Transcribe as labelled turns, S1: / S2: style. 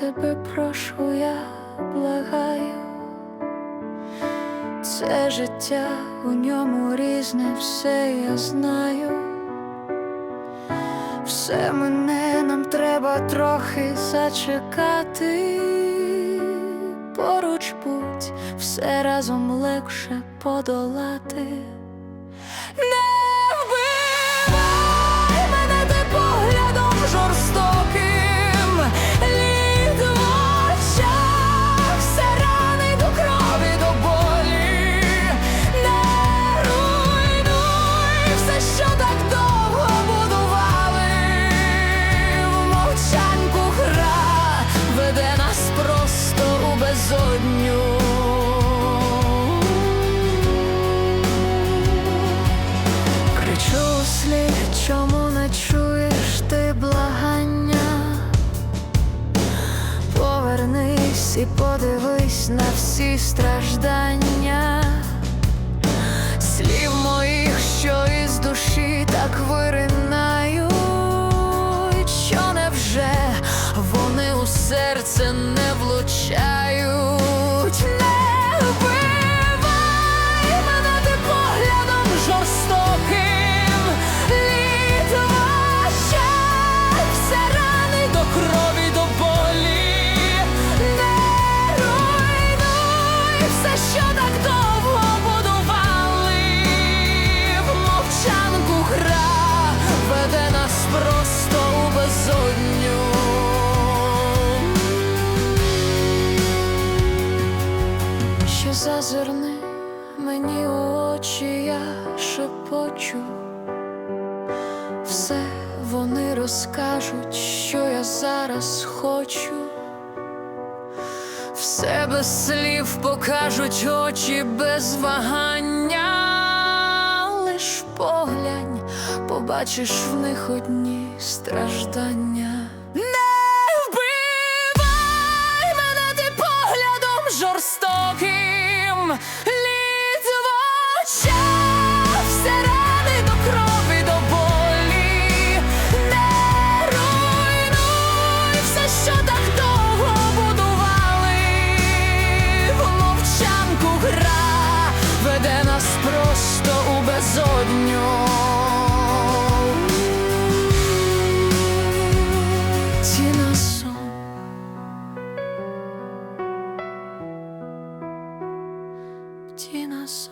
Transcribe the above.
S1: тебе прошу, я благаю. Це життя у ньому різне, все я знаю. Все мене нам треба трохи зачекати. Поруч будь, все разом легше подолати. Не Кричу чому не чуєш ти благання? Повернись і подивись на всі страждання, зазирни мені у очі, я шепочу. Все вони розкажуть, що я зараз хочу. Все без слів покажуть очі без вагання. Лиш поглянь, побачиш в них одні страждання. Не вбивай мене ти поглядом жорстоким, очах, все рани до крові, до болі. Не руйнуй все, що так довго будували. В гра веде нас просто у безодню. 지났어.